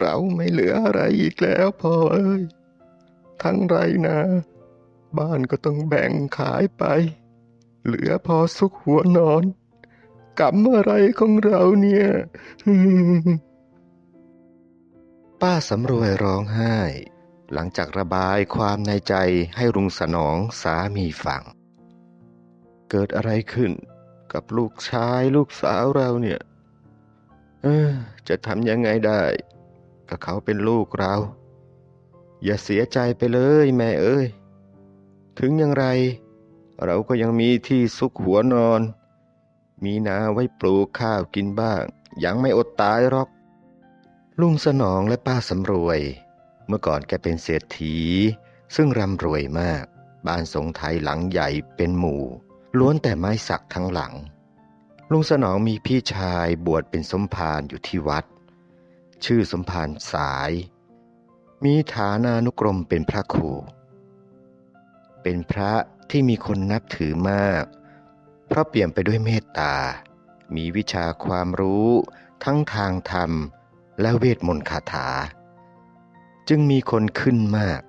เราไม่เหลืออะไรอีกแล้วพ่อเอ้ย ทั้งไรนาบ้านก็ต้องแบ่งขายไป เหลือพอสุกหัวนอนกรรมอะไรของเราเนี่ย ป้าสำรวยร้องไห้ หลังจากระบายความในใจให้ลุงสนองสามีฟัง เกิดอะไรขึ้นกับลูกชายลูกสาวเราเนี่ย เออ จะทำยังไงได้ ก็เขาเป็นลูกเรา อย่าเสียใจไปเลยแม่เอ้ย ถึงอย่างไร เราก็ยังมีที่ซุกหัวนอน มีนาไว้ปลูกข้าวกินบ้าง ยังไม่อดตายหรอก ลุงสนองและป้าสำรวย เมื่อก่อนแกเป็นเศรษฐี ซึ่งร่ำรวยมาก บ้านทรงไทยหลังใหญ่เป็นหมู่ ล้วนแต่ไม้สักทั้งหลังลุงสนองมีพี่ชายบวชเป็นสมภารอยู่ที่วัด ชื่อสมภารสาย มีฐานานุกรมเป็นพระครู เป็นพระที่มีคนนับถือมาก เพราะเปี่ยมไปด้วยเมตตา มีวิชาความรู้ทั้งทางธรรมและเวทมนต์คาถา จึงมีคนขึ้นมาก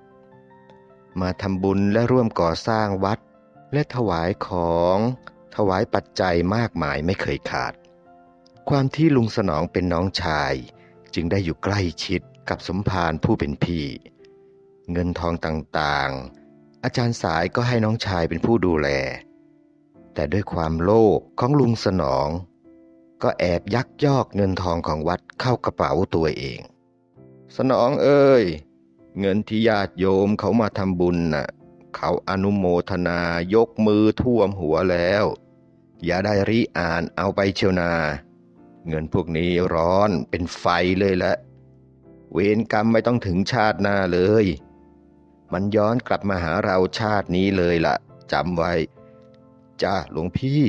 มาทำบุญและร่วมก่อสร้างวัด และถวายของถวายปัจจัยมากมายไม่เคยขาด ความที่ลุงสนองเป็นน้องชาย จึงได้อยู่ใกล้ชิดกับสมภารผู้เป็นพี่ เงินทองต่างๆ อาจารย์สายก็ให้น้องชายเป็นผู้ดูแล แต่ด้วยความโลภของลุงสนอง ก็แอบยักยอกเงินทองของวัดเข้ากระเป๋าตัวเอง สนองเอ้ย เงินที่ญาติโยมเขามาทำบุญน่ะ เขาอนุโมทนายกมือท่วมหัวแล้ว อย่าได้ริอ่านเอาไปเชียวนา เงินพวกนี้ร้อนเป็นไฟเลยละ เวรกรรมไม่ต้องถึงชาติหน้าเลย มันย้อนกลับมาหาเราชาตินี้เลยละจำไว้ จ้าหลวงพี่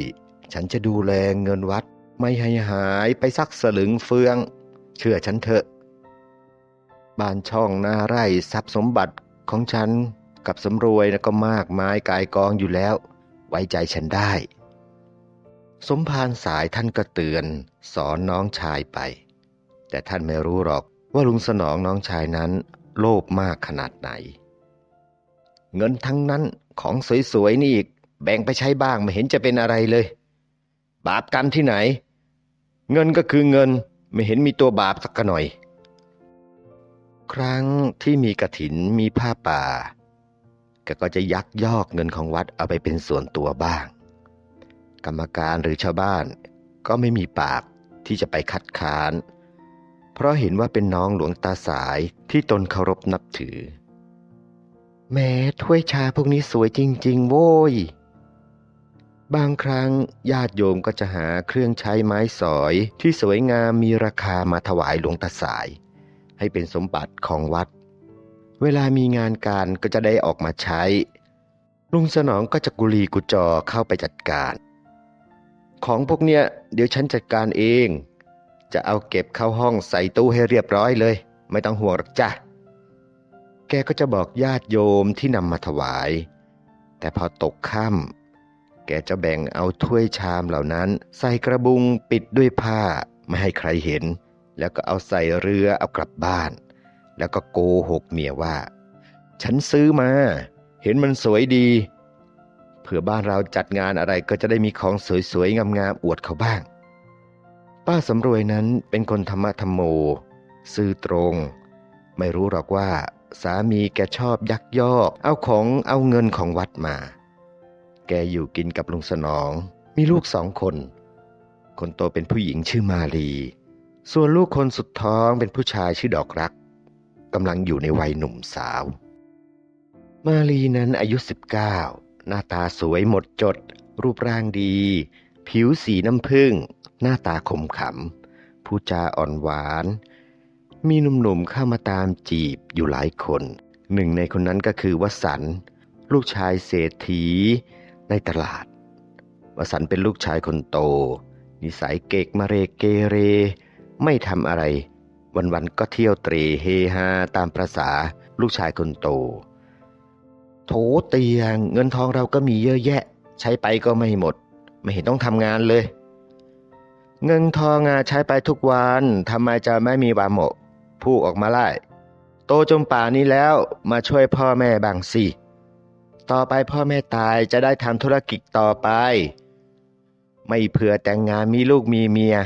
ฉันจะดูแลเงินวัดไม่ให้หายไปสักสลึงเฟือง เชื่อฉันเถอะ บ้านช่องหน้าไร่ทรัพย์สมบัติของฉันกับสำรวยนะก็มากมายกายกองอยู่แล้ว ไว้ใจฉันได้ สมภารสายท่านก็เตือน สอนน้องชายไป แต่ท่านไม่รู้หรอกว่าลุงสนองน้องชายนั้น โลภมากขนาดไหน เงินทั้งนั้นของสวยๆนี่อีกแบ่งไปใช้บ้างไม่เห็นจะเป็นอะไรเลย บาปกรรที่ไหน เงินก็คือเงินไม่เห็นมีตัวบาปสักหน่อย ครั้งที่มีกระถินมีผ้าป่าแกก็จะยักยอกเงินของวัดเอาไปเป็นส่วนตัวบ้าง กรรมการหรือชาวบ้าน ก็ไม่มีปากที่จะไปคัดค้าน เพราะเห็นว่าเป็นน้องหลวงตาสายที่ตนเคารพนับถือ แม้ถ้วยชาพวกนี้สวยจริง ๆ โว้ย บางครั้งญาติโยมก็จะหาเครื่องใช้ไม้สอยที่สวยงามมีราคามาถวายหลวงตาสาย ให้เป็นสมบัติของวัด เวลามีงานการก็จะได้ออกมาใช้ลุงสนองก็จะกุลีกุจอเข้าไปจัดการ ของพวกเนี้ยเดี๋ยวฉันจัดการเอง จะเอาเก็บเข้าห้องใส่ตู้ให้เรียบร้อยเลย ไม่ต้องห่วงหรอกจ้ะ แกก็จะบอกญาติโยมที่นำมาถวาย แต่พอตกค่ำแกจะแบ่งเอาถ้วยชามเหล่านั้น ใส่กระบุงปิดด้วยผ้าไม่ให้ใครเห็น แล้วก็เอาใส่เรือเอากลับบ้าน แล้วก็โกหกเมียว่า ฉันซื้อมา เห็นมันสวยดี ผื่อบ้านเราจัดงานอะไรก็จะได้มีของสวยๆงามๆอวดเขาบ้าง ป้าสำรวยนั้นเป็นคนธรรมะธรรมโม ซื่อตรง ไม่รู้หรอกว่า สามีแกชอบยักยอกเอาของเอาเงินของวัดมา แกอยู่กินกับลุงสนอง มีลูกสองคน คนโตเป็นผู้หญิงชื่อมาลี ส่วนลูกคนสุดท้องเป็นผู้ชายชื่อดอกรักกำลังอยู่ในวัยหนุ่มสาว มาลีนั้นอายุ 19 หน้าตาสวยหมดจด รูปร่างดี ผิวสีน้ำผึ้งหน้าตาคมขำผู้จาอ่อนหวาน มีหนุ่มๆเข้ามาตามจีบอยู่หลายคน หนึ่งในคนนั้นก็คือวสันลูกชายเศรษฐีในตลาด วสันเป็นลูกชายคนโต นิสัยเกกมาเรเกเร ไม่ทำอะไร วันๆก็เที่ยวเตรเฮฮาตามประษาลูกชายคนโต โถเตียง เงินทองเราก็มีเยอะแยะ ใช้ไปก็ไม่หมด ไม่เห็นต้องทำงานเลย เงินทองอใช้ไปทุกวันทำไมจะไม่มีวาโมะพูกออกมาไล่โตจนป่านี้แล้วมาช่วยพ่อแม่บางสิต่อไปพ่อแม่ตายจะได้ทำธุรกิจต่อไป ไม่เผื่อแต่งงานมีลูกมีเมีย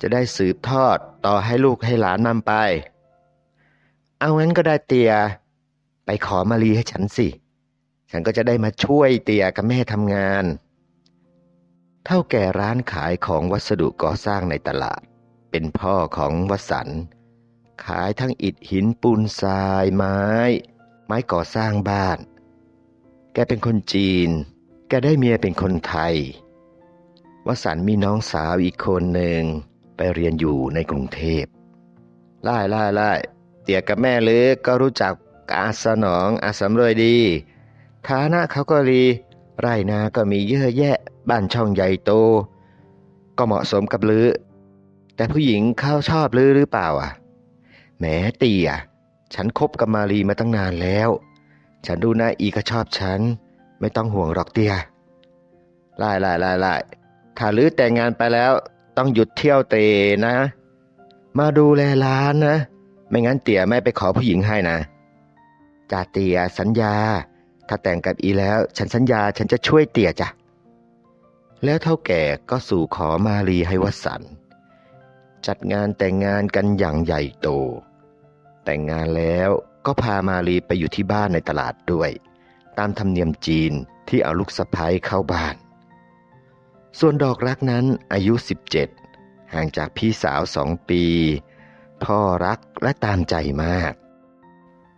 จะได้สืบทอดต่อให้ลูกให้หลานนำไป เอางั้นก็ได้เตีย ไปขอมารีให้ฉันสิ ฉันก็จะได้มาช่วยเตียกับแม่ทำงาน เท่าแก่ร้านขายของวัสดุก่อสร้างในตลาด เป็นพ่อของวสัน ขายทั้งอิฐหินปูนทรายไม้ ไม้ก่อสร้างบ้าน แกเป็นคนจีน แกได้เมียเป็นคนไทย วสันมีน้องสาวอีกคนหนึ่งไปเรียนอยู่ในกรุงเทพไล่ไล่ไล่เตียกับแม่ลึกก็รู้จักอาสนองอาสำรวยดี ฐานะเขาก็รีไร่นาก็มีเยอะแยะ บ้านช่องใหญ่โต ก็เหมาะสมกับลือ แต่ผู้หญิงเขาชอบลือหรือเปล่าอะแหมเตียฉันคบกับมารีมาตั้งนานแล้ว ฉันดูน้าอีก็ชอบฉัน ไม่ต้องห่วงหรอกเตียไล่ไล่ไล่ไล่ถ้าลือแต่งงานไปแล้ว ต้องหยุดเที่ยวเตนะ มาดูแลร้านนะ ไม่งั้นเตี่ยไม่ไปขอผู้หญิงให้นะจ่าเตี่ยสัญญา ถ้าแต่งกับอีแล้ว ฉันสัญญาฉันจะช่วยเตี่ยจ้ะ แล้วเท่าแก่ก็สู่ขอมารีให้วสัน จัดงานแต่งงานกันอย่างใหญ่โต แต่งงานแล้วก็พามารีไปอยู่ที่บ้านในตลาดด้วย ตามธรรมเนียมจีนที่เอาลูกสะใภ้เข้าบ้าน ส่วนดอกรักนั้นอายุ 17 ห่างจากพี่สาวสองปี พ่อรักและตามใจมาก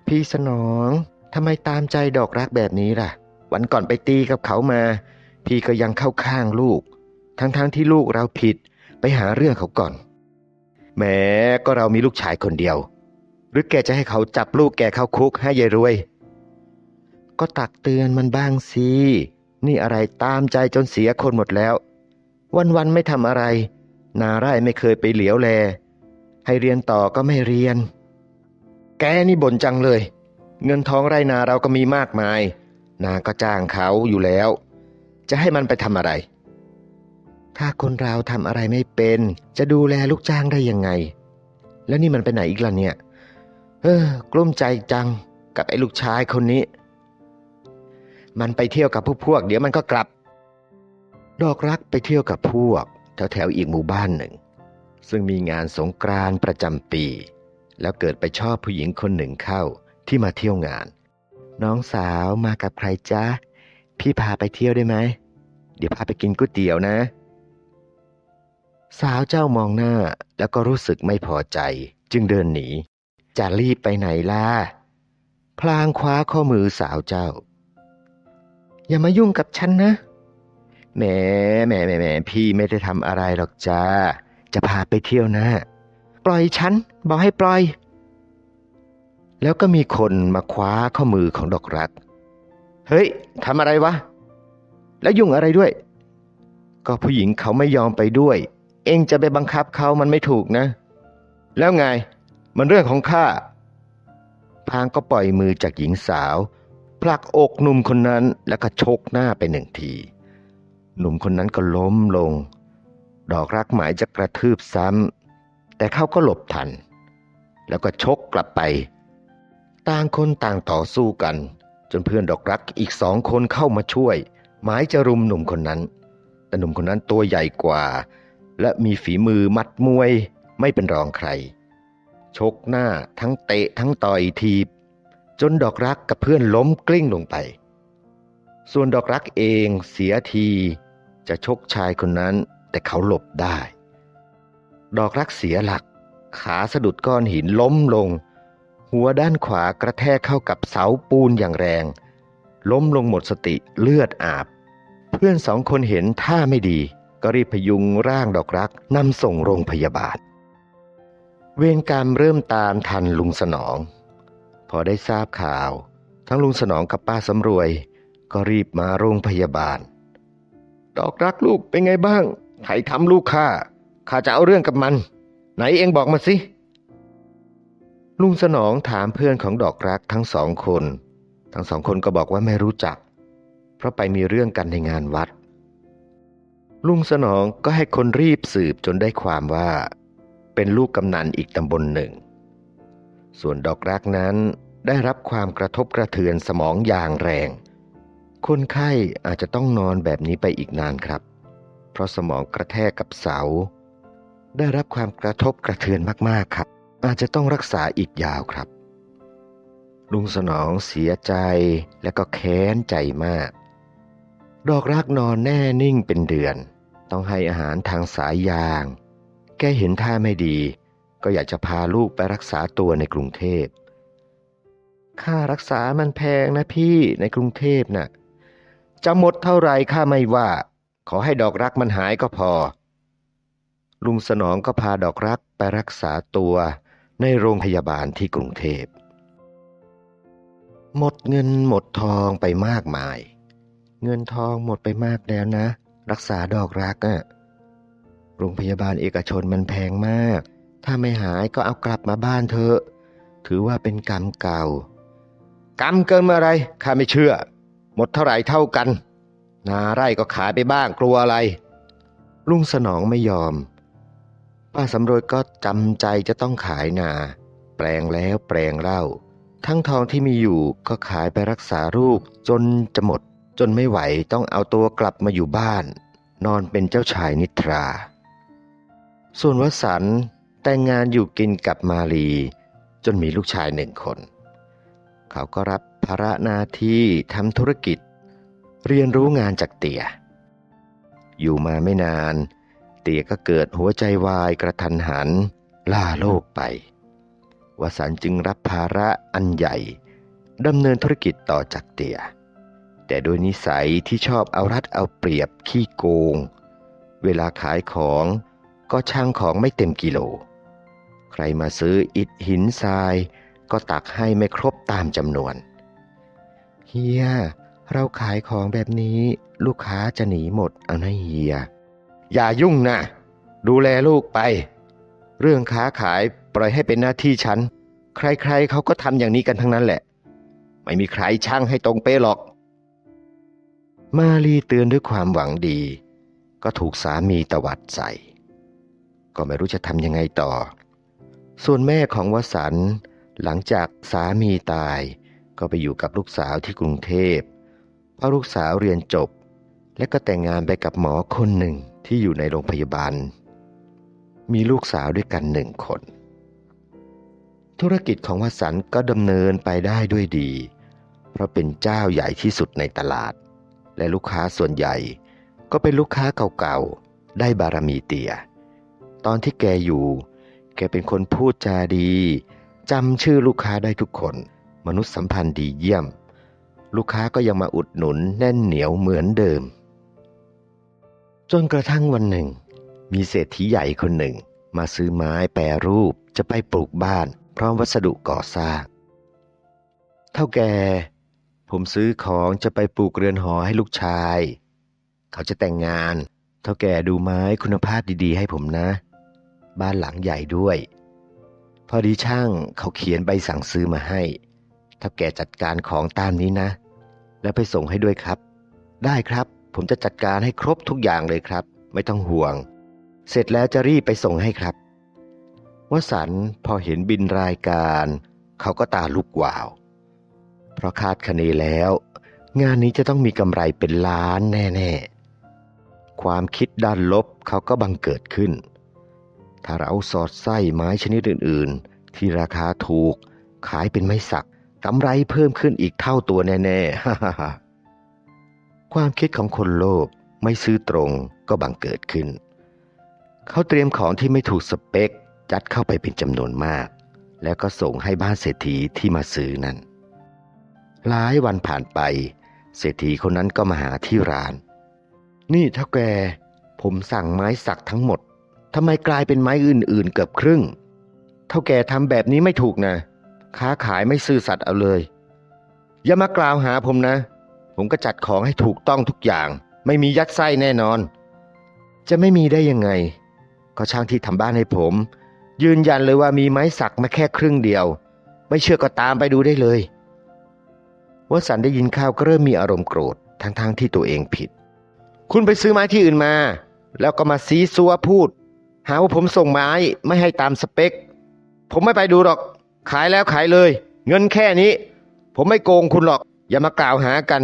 พี่สนอง ทำไมตามใจดอกรักแบบนี้ล่ะ วันก่อนไปตีกับเขามา พี่ก็ยังเข้าข้างลูก ทั้งๆทที่ลูกเราผิดไปหาเรื่องเขาก่อน แม้ก็เรามีลูกชายคนเดียว หรือแกจะให้เขาจับลูกแกเข้าคุกให้ยายรวย ก็ตักเตือนมันบ้างสิ นี่อะไรตามใจจนเสียคนหมดแล้ว วันๆไม่ทำอะไร นาไร่ไม่เคยไปเหลียวแล ให้เรียนต่อก็ไม่เรียน แกนี่บ่นจังเลย เงินทองไรนาเราก็มีมากมาย นาก็จ้างเขาอยู่แล้ว จะให้มันไปทำอะไร ถ้าคนเราทำอะไรไม่เป็น จะดูแลลูกจ้างได้ยังไง แล้วนี่มันไปไหนอีกล่ะเนี่ย เออกลุ้มใจจังกับไอ้ลูกชายคนนี้ มันไปเที่ยวกับพวกพวก เดี๋ยวมันก็กลับ ดอกรักไปเที่ยวกับพวก แถวแถวๆอีกหมู่บ้านหนึ่ง ซึ่งมีงานสงกรานต์ประจำปี แล้วเกิดไปชอบผู้หญิงคนหนึ่งเข้า ที่มาเที่ยวงาน น้องสาวมากับใครจ๊ะ พี่พาไปเที่ยวได้ไหม เดี๋ยวพาไปกินก๋วยเตี๋ยวนะ สาวเจ้ามองหน้าแล้วก็รู้สึกไม่พอใจ จึงเดินหนี จะรีบไปไหนล่ะ พลางคว้าข้อมือสาวเจ้า อย่ามายุ่งกับฉันนะ แหมแหมแหมแหมพี่ไม่ได้ทำอะไรหรอกจ้า จะพาไปเที่ยวนะ ปล่อยฉัน บอกให้ปล่อย แล้วก็มีคนมาคว้าข้อมือของดอกรัก เฮ้ยทำอะไรวะ แล้วยุ่งอะไรด้วย ก็ผู้หญิงเขาไม่ยอมไปด้วย เองจะไปบังคับเขามันไม่ถูกนะ แล้วไง มันเรื่องของข้าพางก็ปล่อยมือจากหญิงสาว ผลักอกหนุ่มคนนั้นแล้วก็ชกหน้าไปหนึ่งที หนุ่มคนนั้นก็ล้มลง ดอกรักหมายจะกระทืบซ้ำแต่เขาก็หลบทัน แล้วก็ชกกลับไป ต่างคนต่างต่อสู้กัน จนเพื่อนดอกรักอีกสองคนเข้ามาช่วย หมายจะรุมหนุ่มคนนั้น แต่หนุ่มคนนั้นตัวใหญ่กว่า และมีฝีมือมัดมวยไม่เป็นรองใคร ชกหน้าทั้งเตะทั้งต่อยทีบ จนดอกรักกับเพื่อนล้มกลิ้งลงไป ส่วนดอกรักเองเสียทีจะชกชายคนนั้นแต่เขาหลบได้ ดอกรักเสียหลัก ขาสะดุดก้อนหินล้มลง หัวด้านขวากระแทกเข้ากับเสาปูนอย่างแรง ล้มลงหมดสติเลือดอาบ เพื่อนสองคนเห็นท่าไม่ดี ก็รีบพยุงร่างดอกรักนำส่งโรงพยาบาล เวรกรรมเริ่มตามทันลุงสนอง พอได้ทราบข่าว ทั้งลุงสนองกับป้าสำรวย ก็รีบมาโรงพยาบาล ดอกรักลูกเป็นไงบ้างใครทำลูกข้าข้าจะเอาเรื่องกับมัน ไหนเองบอกมาสิ ลุงสนองถามเพื่อนของดอกรักทั้งสองคน ทั้งสองคนก็บอกว่าไม่รู้จัก เพราะไปมีเรื่องกันในงานวัด ลุงสนองก็ให้คนรีบสืบจนได้ความว่า เป็นลูกกำนันอีกตำบลหนึ่ง ส่วนดอกรักนั้นได้รับความกระทบกระเทือนสมองอย่างแรง คนไข้อาจจะต้องนอนแบบนี้ไปอีกนานครับ เพราะสมองกระแทกกับเสา ได้รับความกระทบกระเทือนมากๆครับ อาจจะต้องรักษาอีกยาวครับ ลุงสนองเสียใจและก็แค้นใจมาก ดอกรักนอนแน่นิ่งเป็นเดือน ต้องให้อาหารทางสายยาง แกเห็นท่าไม่ดี ก็อยากจะพาลูกไปรักษาตัวในกรุงเทพ ค่ารักษามันแพงนะพี่ในกรุงเทพน่ะ จะหมดเท่าไหร่ข้าไม่ว่า ขอให้ดอกรักมันหายก็พอลุงสนองก็พาดอกรักไปรักษาตัว ในโรงพยาบาลที่กรุงเทพ หมดเงินหมดทองไปมากมาย เงินทองหมดไปมากแล้วนะ รักษาดอกรักอะ่ะ โรงพยาบาลเอกชนมันแพงมาก ถ้าไม่หายก็เอากลับมาบ้านเถอะ ถือว่าเป็นกรรมเก่า กรรมเกินเมื่อไรข้าไม่เชื่อ หมดเท่าไหร่เท่ากัน นาไร่ก็ขายไปบ้างกลัวอะไรลุงสนองไม่ยอม ป้าสำรวยก็จำใจจะต้องขายนา แปลงแล้วแปลงเล่า ทั้งทองที่มีอยู่ก็ขายไปรักษาลูกจนจะหมด จนไม่ไหวต้องเอาตัวกลับมาอยู่บ้าน นอนเป็นเจ้าชายนิทรา ส่วนวสันแต่งงานอยู่กินกับมาลี จนมีลูกชายหนึ่งคน เขาก็รับภาระหน้าที่ทำธุรกิจ เรียนรู้งานจากเตี่ยอยู่มาไม่นาน ตี่ยก็เกิดหัวใจวายกระทันหัน ล่าโลกไป วสันจึงรับภาระอันใหญ่ดำเนินธุรกิจต่อจากเตี่ยแต่โดยนิสัยที่ชอบเอารัดเอาเปรียบขี้โกง เวลาขายของก็ช่างของไม่เต็มกิโล ใครมาซื้ออิฐหินทราย ก็ตักให้ไม่ครบตามจำนวน เฮีย เราขายของแบบนี้ลูกค้าจะหนีหมดเอานะเฮีย อย่ายุ่งนะดูแลลูกไป เรื่องค้าขายปล่อยให้เป็นหน้าที่ฉัน ใครๆเขาก็ทำอย่างนี้กันทั้งนั้นแหละ ไม่มีใครช่างให้ตรงเป๊ะหรอก มาลีเตือนด้วยความหวังดี ก็ถูกสามีตวัดใส่ ก็ไม่รู้จะทำยังไงต่อ ส่วนแม่ของวสันหลังจากสามีตายก็ไปอยู่กับลูกสาวที่กรุงเทพเพราะลูกสาวเรียนจบ และก็แต่งงานไปกับหมอคนหนึ่ง ที่อยู่ในโรงพยาบาล มีลูกสาวด้วยกันหนึ่งคน ธุรกิจของวสันต์ก็ดำเนินไปได้ด้วยดี เพราะเป็นเจ้าใหญ่ที่สุดในตลาด และลูกค้าส่วนใหญ่ ก็เป็นลูกค้าเก่าๆ ได้บารมีเตีย ตอนที่แกอยู่ แกเป็นคนพูดจาดีจำชื่อลูกค้าได้ทุกคน มนุษยสัมพันธ์ดีเยี่ยม ลูกค้าก็ยังมาอุดหนุนแน่นเหนียวเหมือนเดิม จนกระทั่งวันหนึ่ง มีเศรษฐีใหญ่คนหนึ่ง มาซื้อไม้แปรรูปจะไปปลูกบ้าน พร้อมวัสดุก่อสร้าง เท่าแกผมซื้อของจะไปปลูกเรือนหอให้ลูกชาย เขาจะแต่งงาน เท่าแกดูไม้คุณภาพดีๆ ให้ผมนะ บ้านหลังใหญ่ด้วย พอดีช่างเขาเขียนใบสั่งซื้อมาให้ถ้าแกจัดการของตามนี้นะ แล้วไปส่งให้ด้วยครับ ได้ครับ ผมจะจัดการให้ครบทุกอย่างเลยครับ ไม่ต้องห่วง เสร็จแล้วจะรีบไปส่งให้ครับวสันพอเห็นบินรายการ เขาก็ตาลุกวาว เพราะคาดคะเนแล้ว งานนี้จะต้องมีกำไรเป็นล้านแน่ๆ ความคิดด้านลบเขาก็บังเกิดขึ้น ถ้าเราสอดไส้ไม้ชนิดอื่นๆ ที่ราคาถูกขายเป็นไม้สักกำไรเพิ่มขึ้นอีกเท่าตัวแน่ๆ ความคิดของคนโลภไม่ซื้อตรงก็บังเกิดขึ้น เขาเตรียมของที่ไม่ถูกสเปค จัดเข้าไปเป็นจำนวนมาก แล้วก็ส่งให้บ้านเศรษฐีที่มาซื้อนั้นหลายวันผ่านไป เศรษฐีคนนั้นก็มาหาที่ร้าน นี่เท่าแก ผมสั่งไม้สักทั้งหมดทำไมกลายเป็นไม้อื่นๆเกือบครึ่ง เท่าแกทำแบบนี้ไม่ถูกนะ ค้าขายไม่ซื่อสัตย์เอาเลย อย่ามากล่าวหาผมนะ ผมก็จัดของให้ถูกต้องทุกอย่าง ไม่มียัดไส้แน่นอน จะไม่มีได้ยังไง ก็ช่างที่ทำบ้านให้ผม ยืนยันเลยว่ามีไม้สักมาแค่ครึ่งเดียว ไม่เชื่อก็ตามไปดูได้เลยวสันได้ยินข่าวก็เริ่มมีอารมณ์โกรธทั้งๆทที่ตัวเองผิด คุณไปซื้อไม้ที่อื่นมา แล้วก็มาซีซัวพูด หาว่าผมส่งไม้ไม่ให้ตามสเปค ผมไม่ไปดูหรอก ขายแล้วขายเลย เงินแค่นี้ ผมไม่โกงคุณหรอก อย่ามากล่าวหากัน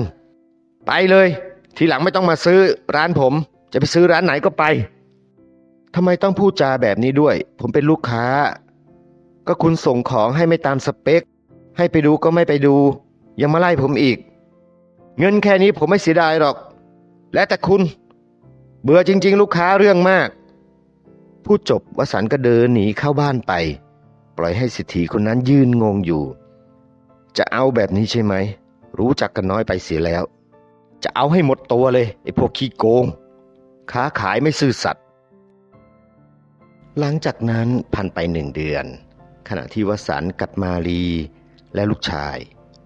ไปเลย ทีหลังไม่ต้องมาซื้อร้านผม จะไปซื้อร้านไหนก็ไปทำไมต้องพูดจาแบบนี้ด้วย ผมเป็นลูกค้า ก็คุณส่งของให้ไม่ตามสเปค ให้ไปดูก็ไม่ไปดู ยังมาไล่ผมอีก เงินแค่นี้ผมไม่เสียดายหรอก และแต่คุณ เบื่อจริง ๆ ลูกค้าเรื่องมาก พูดจบวสันต์ก็เดินหนีเข้าบ้านไป ปล่อยให้สิทธีคนนั้นยืนงงอยู่ จะเอาแบบนี้ใช่ไหม รู้จักกันน้อยไปเสียแล้ว จะเอาให้หมดตัวเลยไอ้พวกขี้โกง ค้าขายไม่ซื่อสัตย์ หลังจากนั้นผ่านไปหนึ่งเดือน ขณะที่วสันต์กับมาลี และลูกชาย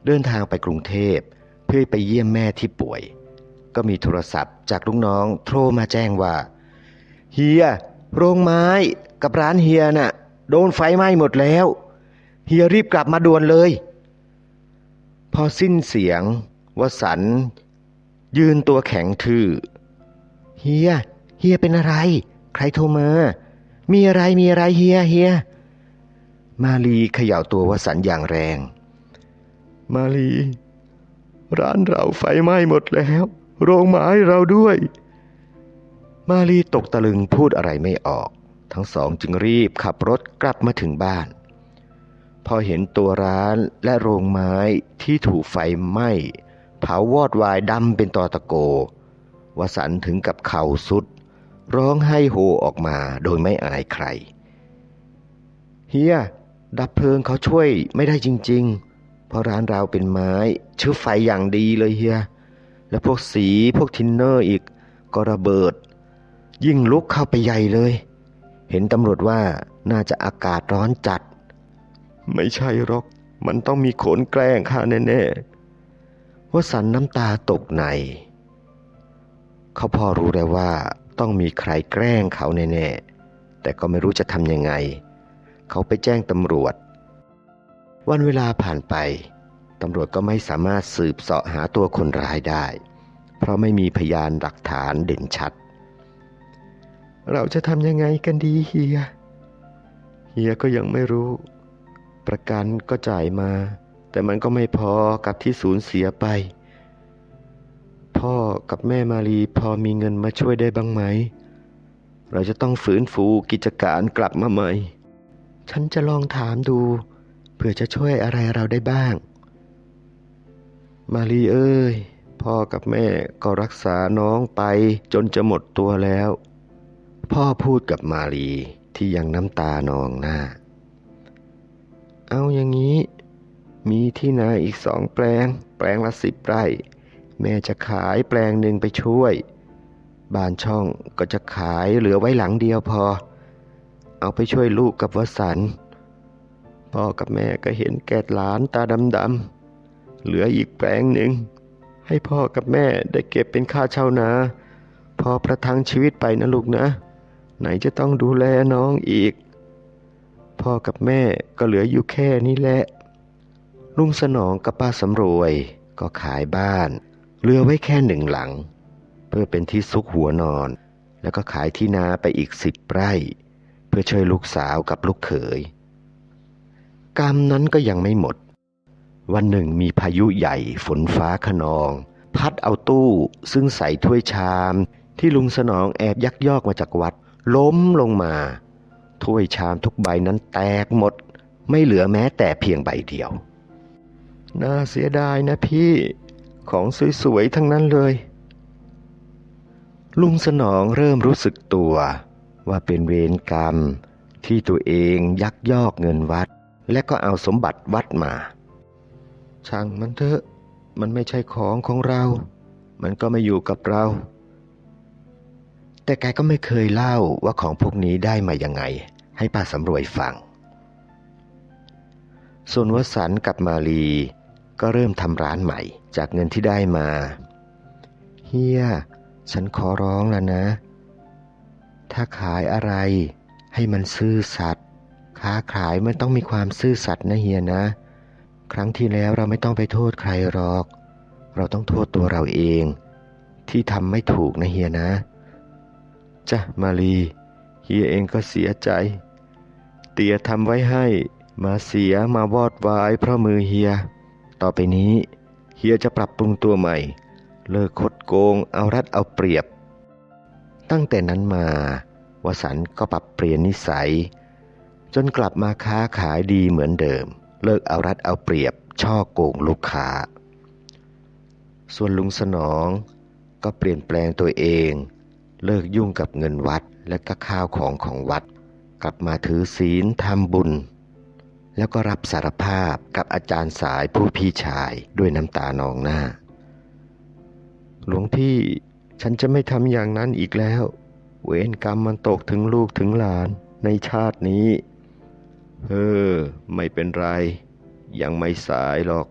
เดินทางไปกรุงเทพ เพื่อไปเยี่ยมแม่ที่ป่วย ก็มีโทรศัพท์จากลูกน้องโทรมาแจ้งว่า เฮีย โรงไม้กับร้านเฮียน่ะ โดนไฟไหม้หมดแล้ว เฮียรีบกลับมาด่วนเลย พอสิ้นเสียงวสันต์ ยืนตัวแข็งทื่อเฮียเฮียเป็นอะไร ใครโทรมา มีอะไรมีอะไรเฮียเฮียมาลีเขย่าตัววสันอย่างแรง มาลี ร้านเราไฟไหม้หมดแล้ว โรงไม้เราด้วย มาลีตกตะลึงพูดอะไรไม่ออก ทั้งสองจึงรีบขับรถกลับมาถึงบ้าน พอเห็นตัวร้านและโรงไม้ที่ถูกไฟไหม้ ผาวอดวายดำเป็นตอตะโก วสันถึงกับเข่าสุด ร้องไห้โฮออกมาโดยไม่อายใคร เฮีย ดับเพลิงเขาช่วยไม่ได้จริง ๆ เพราะร้านเราเป็นไม้เชื้อไฟอย่างดีเลยเฮีย และพวกสีพวกทินเนอร์อีกก็ระเบิด ยิ่งลุกเข้าไปใหญ่เลย เห็นตำรวจว่าน่าจะอากาศร้อนจัด ไม่ใช่หรอก มันต้องมีขนแกล้งข้าแน่ๆ ว่าสันน้ำตาตกใน เขาพอรู้แล้วว่าต้องมีใครแกล้งเขาแน่ๆ แต่ก็ไม่รู้จะทำยังไง เขาไปแจ้งตำรวจ วันเวลาผ่านไป ตำรวจก็ไม่สามารถสืบเสาะหาตัวคนร้ายได้ เพราะไม่มีพยานหลักฐานเด่นชัด เราจะทำยังไงกันดีเฮีย เฮียก็ยังไม่รู้ ประกันก็จ่ายมา แต่มันก็ไม่พอกับที่สูญเสียไป พ่อกับแม่มารีพอมีเงินมาช่วยได้บ้างไหม เราจะต้องฝืนฟูกิจการกลับมาใหม่ ฉันจะลองถามดู เพื่อจะช่วยอะไรเราได้บ้าง มารีเอ้ย พ่อกับแม่ก็รักษาน้องไปจนจะหมดตัวแล้ว พ่อพูดกับมารีที่ยังน้ำตานองหน้า เอาอย่างนี้ มีที่นาอีกสองแปลง แปลงละสิบไร่ แม่จะขายแปลงหนึ่งไปช่วย บ้านช่องก็จะขายเหลือไว้หลังเดียวพอ เอาไปช่วยลูกกับวสันพ่อกับแม่ก็เห็นแก่หลานตาดำๆ เหลืออีกแปลงหนึ่ง ให้พ่อกับแม่ได้เก็บเป็นค่าเช่านาพอประทังชีวิตไปนะลูกนะ ไหนจะต้องดูแลน้องอีก พ่อกับแม่ก็เหลืออยู่แค่นี้แหละ ลุงสนองกับป้าสำรวยก็ขายบ้านเหลือไว้แค่หนึ่งหลัง เพื่อเป็นที่ซุกหัวนอน แล้วก็ขายที่นาไปอีกสิบไร่ เพื่อช่วยลูกสาวกับลูกเขย กรรมนั้นก็ยังไม่หมด วันหนึ่งมีพายุใหญ่ฝนฟ้าขนอง พัดเอาตู้ซึ่งใส่ถ้วยชาม ที่ลุงสนองแอบยักยอกมาจากวัด ล้มลงมาถ้วยชามทุกใบนั้นแตกหมด ไม่เหลือแม้แต่เพียงใบเดียว น่าเสียดายนะพี่ของสวยๆทั้งนั้นเลย ลุงสนองเริ่มรู้สึกตัวว่าเป็นเวรกรรมที่ตัวเองยักยอกเงินวัด และก็เอาสมบัติวัดมา ช่างมันเถอะมันไม่ใช่ของของเรา มันก็ไม่อยู่กับเรา แต่แกก็ไม่เคยเล่าว่าของพวกนี้ได้มายังไง ให้ป้าสำรวยฟัง ส่วนวสันกับมาลี ก็เริ่มทำร้านใหม่จากเงินที่ได้มา เฮีย ฉันขอร้องแล้วนะ ถ้าขายอะไรให้มันซื่อสัตย์ค้าขายมันต้องมีความซื่อสัตย์นะเฮียนะ ครั้งที่แล้วเราไม่ต้องไปโทษใครหรอก เราต้องโทษตัวเราเอง ที่ทำไม่ถูกนะเฮียนะจ้ะมาลีเฮียเองก็เสียใจ เตียทำไว้ให้ มาเสียมาวอดวายเพราะมือเฮีย ต่อไปนี้เฮียจะปรับปรุงตัวใหม่ เลิกคดโกง เอารัดเอาเปรียบ ตั้งแต่นั้นมาวสันต์ก็ปรับเปลี่ยนนิสัย จนกลับมาค้าขายดีเหมือนเดิม เลิกเอารัดเอาเปรียบ ช่อโกงลูกค้า ส่วนลุงสนองก็เปลี่ยนแปลงตัวเอง เลิกยุ่งกับเงินวัดและก็ข้าวของของวัด กลับมาถือศีลทำบุญ แล้วก็รับสารภาพกับอาจารย์สายผู้พี่ชายด้วยน้ำตานองหน้า หลวงพี่ฉันจะไม่ทำอย่างนั้นอีกแล้ว เวรกรรมมันตกถึงลูกถึงหลานในชาตินี้เออไม่เป็นไร ยังไม่สายหรอก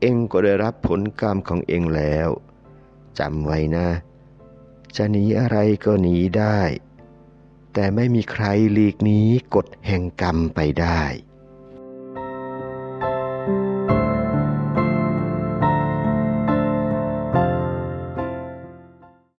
เองก็ได้รับผลกรรมของเองแล้วจำไว้นะ จะหนีอะไรก็หนีได้ แต่ไม่มีใครหลีกหนีกฎแห่งกรรมไปได้